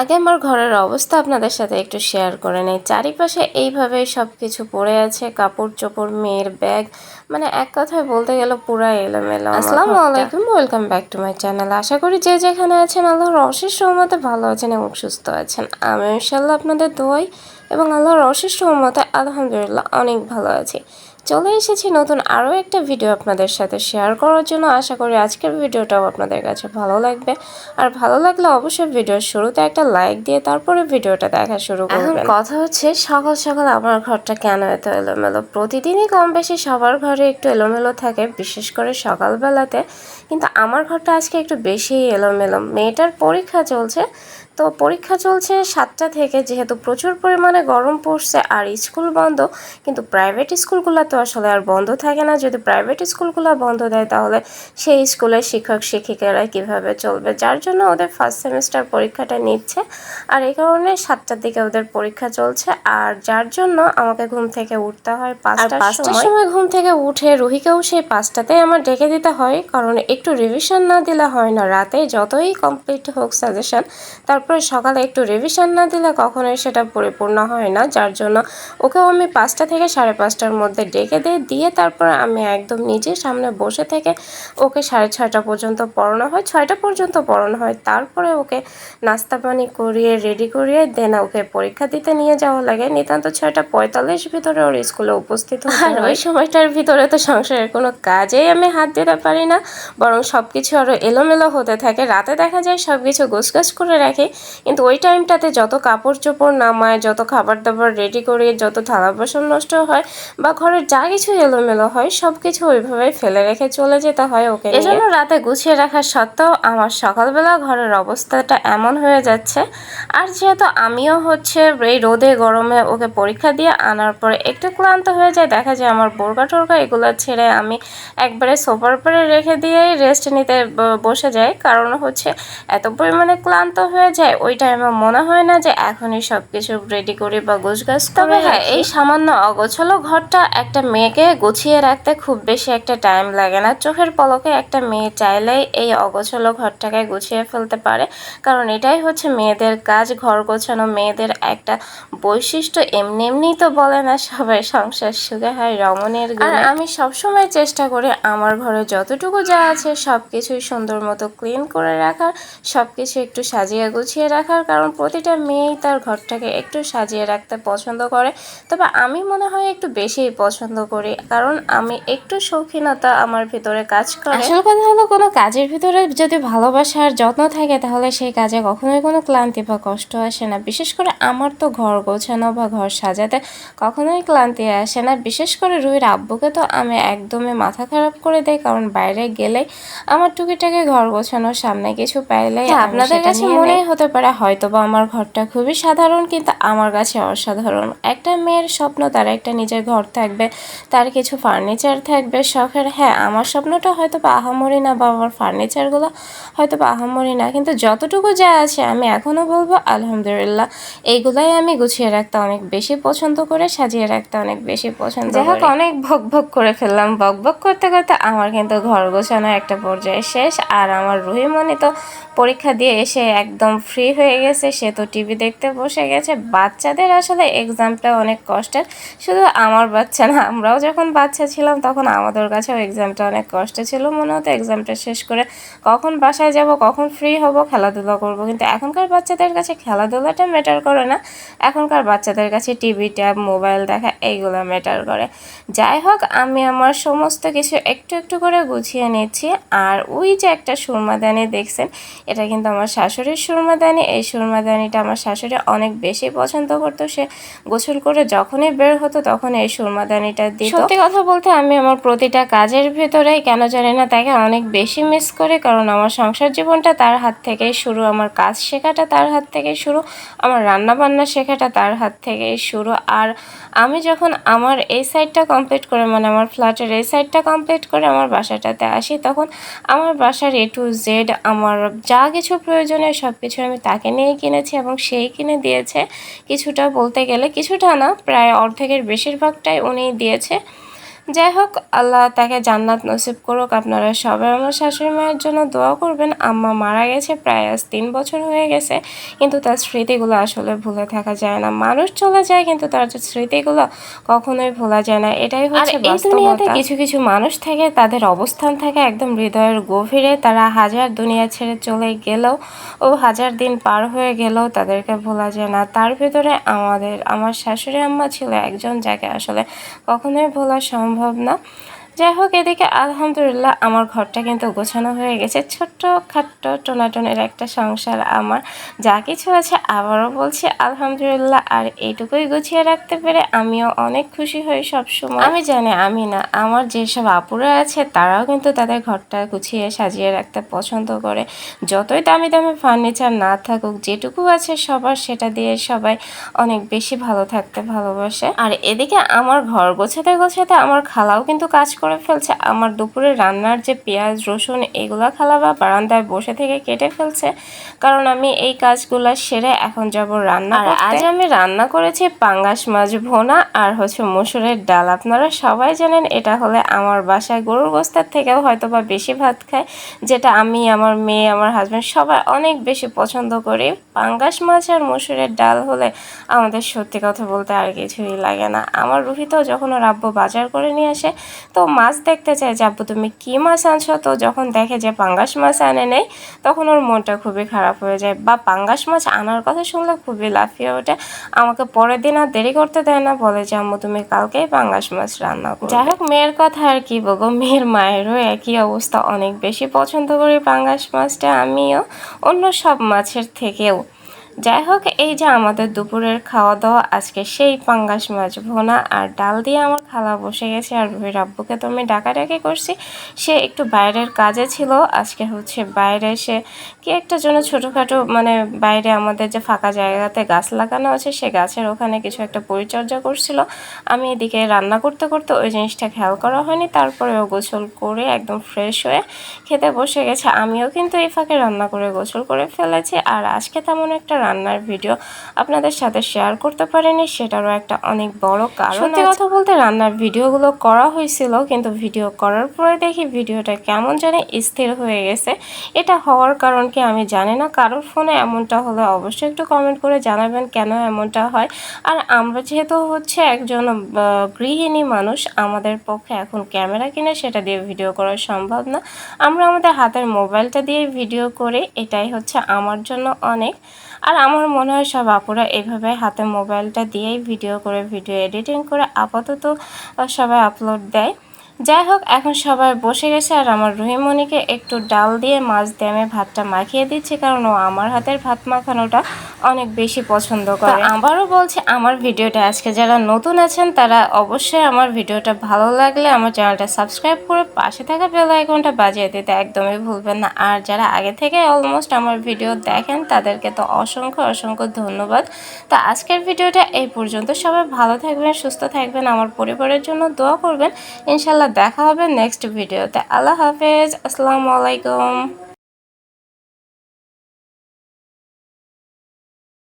আগে আমার ঘরের অবস্থা আপনাদের সাথে একটু শেয়ার করে নেই। চারিপাশে এইভাবে সব কিছু পড়ে আছে কাপড় চোপড় মেয়ের ব্যাগ মানে এক কথায় বলতে গেলে পুরা এলোমেলো আসসালামু আলাইকুম welcome back to my channel আশা করি যে যেখানে আছেন আল্লাহর অশেষ সহমতে ভালো আছেন এবং সুস্থ আছেন। আমি ইনশাল্লাহ আপনাদের দোয়াই এবং আল্লাহর অশেষ সহমতে আলহামদুলিল্লাহ অনেক ভালো আছি। চলে এসেছি নতুন আরও একটা ভিডিও আপনাদের সাথে শেয়ার করার জন্য। আশা করি আজকের ভিডিওটাও আপনাদের কাছে ভালো লাগবে। আর ভালো লাগলে অবশ্যই ভিডিওর শুরুতে একটা লাইক দিয়ে তারপরে ভিডিওটা দেখা শুরু করবেন। কথা হচ্ছে, সকাল সকাল আমার ঘরটা কেন এত এলোমেলো? প্রতিদিনই কম বেশি সবার ঘরে একটু এলোমেলো থাকে, বিশেষ করে সকালবেলাতে। কিন্তু আমার ঘরটা আজকে একটু বেশি এলোমেলো। মেয়েটার পরীক্ষা চলছে তো পরীক্ষা চলছে সাতটা থেকে যেহেতু প্রচুর পরিমাণে গরম পড়ছে আর স্কুল বন্ধ কিন্তু প্রাইভেট স্কুলগুলো তো আসলে আর বন্ধ থাকে না। যদি প্রাইভেট স্কুলগুলো বন্ধ দেয় তাহলে সেই স্কুলের শিক্ষক শিক্ষিকারা কীভাবে চলবে? যার জন্য ওদের ফার্স্ট সেমিস্টার পরীক্ষাটা নিচ্ছে আর এই কারণে সাতটার দিকে ওদের পরীক্ষা চলছে। আর যার জন্য আমাকে ঘুম থেকে উঠতে হয় পাঁচটা পাঁচটার সময়। ঘুম থেকে উঠে রুহিকেও সেই পাঁচটাতেই আমার ডেকে দিতে হয় কারণ একটু রিভিশন না দিলে হয় না। রাতে যতই কমপ্লিট হোক সাজেশন তারপরে সকালে একটু রিভিশন না দিলে কখনোই সেটা পরিপূর্ণ হয় না। যার জন্য ওকেও আমি পাঁচটা থেকে সাড়ে পাঁচটার মধ্যে ডেকে দিই। দিয়ে তারপর আমি একদম নিজের সামনে বসে থেকে ওকে সাড়ে ছয়টা পর্যন্ত পড়ানো হয়। ছয়টা পর্যন্ত পড়ানো হয়। তারপরে ওকে নাস্তা পানি করিয়ে রেডি করিয়ে দেন ওকে পরীক্ষা দিতে নিয়ে যাওয়া লাগে। নিতান্ত ছয়টা পঁয়তাল্লিশ ভিতরে ওর স্কুলে উপস্থিত হয় আর ওই সময়টার ভিতরে তো সংসারের কোনো কাজেই আমি হাত দিতে পারি না। বরং সব কিছু আরও এলোমেলো হতে থাকে। রাতে দেখা যায় সব কিছু গোছগাছ করে রাখি। কিন্তু ওই টাইমটাতে যত কাপড় চোপড় নামায়, যত খাবার দাবার রেডি করে, যত থালা বাসন নষ্ট হয় বা ঘরের যা কিছু এলোমেলো হয় সব কিছু ওইভাবে ফেলে রেখে চলে যেতে হয় ওকে এজন্য রাতে গুছিয়ে রাখা সত্ত্বেও আমার সকালবেলা ঘরের অবস্থাটা এমন হয়ে যাচ্ছে, আর যেহেতু আমিও হচ্ছে এই রোদে গরমে ওকে পরীক্ষা দিয়ে আনার পরে একটু ক্লান্ত হয়ে যায়, দেখা যায় আমার বোরকা টোরকা এগুলো ছেড়ে আমি একবারে সোফার পরে রেখে দিয়েই রেস্ট নিতে বসে যাই। কারণ হচ্ছে এত পরিমাণে ক্লান্ত হয়ে যায় ওই টাইমে মনে হয় না যে এখনই সব কিছু রেডি করি বা গোছগাছ তবে হ্যাঁ এই সামান্য অগোছালো ঘরটা একটা মেয়েকে গুছিয়ে রাখতে খুব বেশি একটা টাইম লাগে না। চোখের পলকে একটা মেয়ে চাইলেই এই অগোছালো ঘরটাকে গুছিয়ে ফেলতে পারে। কারণ এটাই হচ্ছে মেয়েদের কাজ ঘর গোছানো মেয়েদের একটা বৈশিষ্ট্য। এমনি এমনি তো বলে না সবাই সংসার সুখে হয় রমণের আর আমি সবসময় চেষ্টা করি আমার ঘরে যতটুকু যা আছে সব কিছুই সুন্দর মতো ক্লিন করে রাখার সব কিছু একটু সাজিয়ে গুছিয়ে রাখার কারণ প্রতিটা মেয়েই তার ঘরটাকে একটু সাজিয়ে রাখতে পছন্দ করে। তবে আমি মনে হয় একটু বেশিই পছন্দ করি কারণ আমি একটু শৌখিনতা আমার ভিতরে কাজ করে। আসল কথা হলো কোনো কাজের ভিতরে যদি ভালোবাসা আর যত্ন থাকে তাহলে সেই কাজে কখনোই কোনো ক্লান্তি বা কষ্ট আসে না। বিশেষ করে আমার তো ঘর গোছানো বা ঘর সাজাতে কখনোই ক্লান্তি আসে না। বিশেষ করে রুহির আব্বুকে তো আমি একদমই মাথা খারাপ করে দেয় কারণ বাইরে গেলে আমার টুকিটাকে ঘর গোছানোর সামনে কিছু পাইলেই আপনাদের কাছে মনেই হতে পারে হয়তো বা আমার ঘরটা খুবই সাধারণ কিন্তু আমার কাছে অসাধারণ। একটা মেয়ের স্বপ্ন তার একটা নিজের ঘর থাকবে তার কিছু ফার্নিচার থাকবে শখের। হ্যাঁ আমার স্বপ্নটা হয়তো বা আহামরি না বা আমার ফার্নিচারগুলো হয়তো বা আহামরি না কিন্তু যতটুকু যা আছে আমি এখনও বলব আলহামদুলিল্লাহ এইগুলাই আমি গুছিয়ে রাখতে অনেক বেশি পছন্দ করে সাজিয়ে রাখতে অনেক বেশি পছন্দ যাই হোক অনেক ভক ভক করে ফেললাম। বক বক করতে করতে আমার কিন্তু ঘর গোছানো একটা পর্যায়ে শেষ আর আমার রুহিমণি তো পরীক্ষা দিয়ে এসে একদম ফ্রি হয়ে গেছে, সে তো টিভি দেখতে বসে গেছে। বাচ্চাদের আসলে এক্সামটা অনেক কষ্টের। শুধু আমার বাচ্চা না, আমরাও যখন বাচ্চা ছিলাম তখন আমাদের কাছেও এক্সামটা অনেক কষ্ট ছিল। মনে হতো এক্সামটা শেষ করে কখন বাসায় যাব, কখন ফ্রি হব, খেলাধুলা করব। কিন্তু এখনকার বাচ্চাদের কাছে খেলাধুলাটা ম্যাটার করে না। এখনকার বাচ্চাদের কাছে টিভি ট্যাব মোবাইল দেখা, এইগুলো ম্যাটার করে। যাই হোক, আমি আমার সমস্ত কিছু একটু একটু করে গুছিয়ে নিচ্ছি। আর ওই যে একটা সুরমাদানি দেখছেন, এটা কিন্তু আমার শাশুড়ির সুরমাদানি, এই সুরমাদানিটা আমার শাশুড়ি অনেক বেশি পছন্দ করতো। সে গোসল করে যখনই বের হতো তখন এই সুরমাদানিটা দিত। সত্যি কথা বলতে আমি আমার প্রতিটা কাজের ভেতরেই কেন জানি না তাকে অনেক বেশি মিস করি, কারণ আমার সংসার জীবনটা তার হাত থেকেই শুরু, আমার কাজ শেখাটা তার হাত থেকেই শুরু, আমার রান্না বান্না শেখাটা তার হাত থেকেই শুরু। আর আমি যখন আমার এই সাইডটা কমপ্লিট করে মানে আমার ফ্ল্যাটের এই সাইডটা কমপ্লিট করে আমার বাসাটাতে আসি, তখন আমার বাসার এ টু জেড আমার যা কিছু প্রয়োজনীয় সব কিছু আমি তাকে নিয়েই কিনেছি এবং সেই কিনে দিয়েছে। কিছুটা বলতে গেলে কিছুটা না, প্রায় অর্ধেকের বেশিরভাগটাই উনি দিয়েছে। যাই হোক আল্লাহ তাকে জান্নাত নসিব করুক আপনারা সবাই আমার শাশুড়ি মায়ের জন্য দোয়া করবেন। আম্মা মারা গেছে প্রায় আজ তিন বছর হয়ে গেছে কিন্তু তার স্মৃতিগুলো আসলে ভুলে থাকা যায় না। মানুষ চলে যায় কিন্তু তার যে স্মৃতিগুলো কখনোই ভোলা যায় না। এটাই হচ্ছে বাস্তবতা। কিছু কিছু মানুষ থাকে তাদের অবস্থান থাকে একদম হৃদয়ের গভীরে। তারা হাজার দুনিয়া ছেড়ে চলে গেলেও ও হাজার দিন পার হয়ে গেলেও তাদেরকে ভোলা যায় না। তার ভিতরে আমাদের আমার শাশুড়ি আম্মা ছিল একজন যাকে আসলে কখনোই ভোলা সম্ভব না। যাই হোক, এদিকে আলহামদুলিল্লাহ আমার ঘরটা কিন্তু গোছানো হয়ে গেছে। ছোট্ট খাট্ট টোনাটনের একটা সংসার আমার। যা কিছু আছে আবারও বলছি, আলহামদুলিল্লাহ। আর এইটুকুই গুছিয়ে রাখতে পেরে আমিও অনেক খুশি হই সবসময়। আমি জানি, আমি না, আমার যেসব আপুরা আছে, তারাও কিন্তু তাদের ঘরটা গুছিয়ে সাজিয়ে রাখতে পছন্দ করে। যতই দামি দামি ফার্নিচার না থাকুক, যেটুকু আছে সবার, সেটা দিয়ে সবাই অনেক বেশি ভালো থাকতে ভালোবাসে। আর এদিকে আমার ঘর গোছাতে গোছাতে আমার খালাও কিন্তু কাজ করে ফেলছে। আমার দুপুরে রান্নার যে পেঁয়াজ রসুন এগুলো খালা বা বারান্দায় বসে থেকে কেটে ফেলছে। কারণ আমি এই কাজগুলো সেরে এখন যাব রান্না আর আজ আমি রান্না করেছি পাঙ্গাস মাছ ভোনা আর হচ্ছে মসুরের ডাল। আপনারা সবাই জানেন এটা হলে আমার বাসায় গরুর গোস্তার থেকেও হয়তো বা বেশি ভাত খায় যেটা আমি আমার মেয়ে আমার হাজব্যান্ড সবাই অনেক বেশি পছন্দ করি। পাঙ্গাস মাছ আর মসুরের ডাল হলে আমাদের সত্যি কথা বলতে আর কিছুই লাগে না। আমার রুহিতেও যখন ওর আব্বু বাজার করে নিয়ে আসে তো মাছ দেখতে চায় যে আব্বু, তুমি কী মাছ আনছো? তো যখন দেখে যে পাঙ্গাস মাছ আনে নেই, তখন ওর মনটা খুবই খারাপ হয়ে যায়। বা পাঙ্গাস মাছ আনার কথা শুনলে খুবই লাফিয়ে ওঠে। আমাকে পরের দিন আর দেরি করতে দেয় না, বলে যে আম্মু, তুমি কালকেই পাঙ্গাস মাছ রান্না করো যাই হোক, মেয়ের কথা আর কি বলব, মেয়ের মায়েরও একই অবস্থা। অনেক বেশি পছন্দ করি পাঙ্গাস মাছটা, আমিও। অন্য সব মাছের থেকেও যাই হোক, এই যে আমাদের দুপুরের খাওয়া দাওয়া আজকে সেই পাঙ্গাস মাছ ভোনা আর ডাল দিয়ে আমার খালা বসে গেছে আর রুহির আব্বুকে তো আমি ডাকাডাকি করছি। সে একটু বাইরের কাজে ছিল। আজকে হচ্ছে বাইরে এসে কি একটা জন্য ছোটোখাটো মানে বাইরে আমাদের যে ফাঁকা জায়গাতে গাছ লাগানো আছে, সে গাছের ওখানে কিছু একটা পরিচর্যা করছিল। আমি এদিকে রান্না করতে করতে ওই জিনিসটা খেয়াল করা হয়নি। তারপরে ও গোসল করে একদম ফ্রেশ হয়ে খেতে বসে গেছে। আমিও কিন্তু এই ফাঁকে রান্না করে গোসল করে ফেলেছি। আর আজকে তেমন একটা রান্নার ভিডিও আপনাদের সাথে শেয়ার করতে পারিনি সেটারও একটা অনেক বড় কারণ সত্যি কথা বলতে রান্নার ভিডিওগুলো করা হয়েছিল কিন্তু ভিডিও করার পরে দেখি ভিডিওটা কেমন জানি স্থির হয়ে গেছে। এটা হওয়ার কারণ কি আমি জানি না কারোর ফোনে এমনটা হলে অবশ্যই একটু কমেন্ট করে জানাবেন কেন এমনটা হয়। আর আমরা যেহেতু হচ্ছে একজন গৃহিণী মানুষ আমাদের পক্ষে এখন ক্যামেরা কিনে সেটা দিয়ে ভিডিও করা সম্ভব না। আমরা আমাদের হাতের মোবাইলটা দিয়ে ভিডিও করে এটাই হচ্ছে আমার জন্য অনেক। আর আমার মনে হয় সব আপুরা এভাবে হাতে মোবাইলটা দিয়েই ভিডিও করে, ভিডিও এডিটিং করে আপাতত সবাই আপলোড দেয়। যাই হোক, এখন সবাই বসে গেছে আর আমার রুহিমণিকে একটু ডাল দিয়ে মাছ দিয়ে আমি ভাতটা মাখিয়ে দিচ্ছি, কারণ ও আমার হাতের ভাত মাখানোটা অনেক বেশি পছন্দ করে। আবারও বলছি আমার ভিডিওটা আজকে যারা নতুন আছেন তারা অবশ্যই আমার ভিডিওটা ভালো লাগলে আমার চ্যানেলটা সাবস্ক্রাইব করে পাশে থাকা বেল আইকনটা বাজিয়ে দিতে একদমই ভুলবেন না। আর যারা আগে থেকে অলমোস্ট আমার ভিডিও দেখেন তাদেরকে তো অসংখ্য অসংখ্য ধন্যবাদ। তো আজকের ভিডিওটা এই পর্যন্ত। সবাই ভালো থাকবেন সুস্থ থাকবেন আমার পরিবারের জন্য দোয়া করবেন। ইনশাল্লাহ দেখা হবে নেক্সট ভিডিওতে। আল্লাহ হাফেজ আসসালামু আলাইকুম।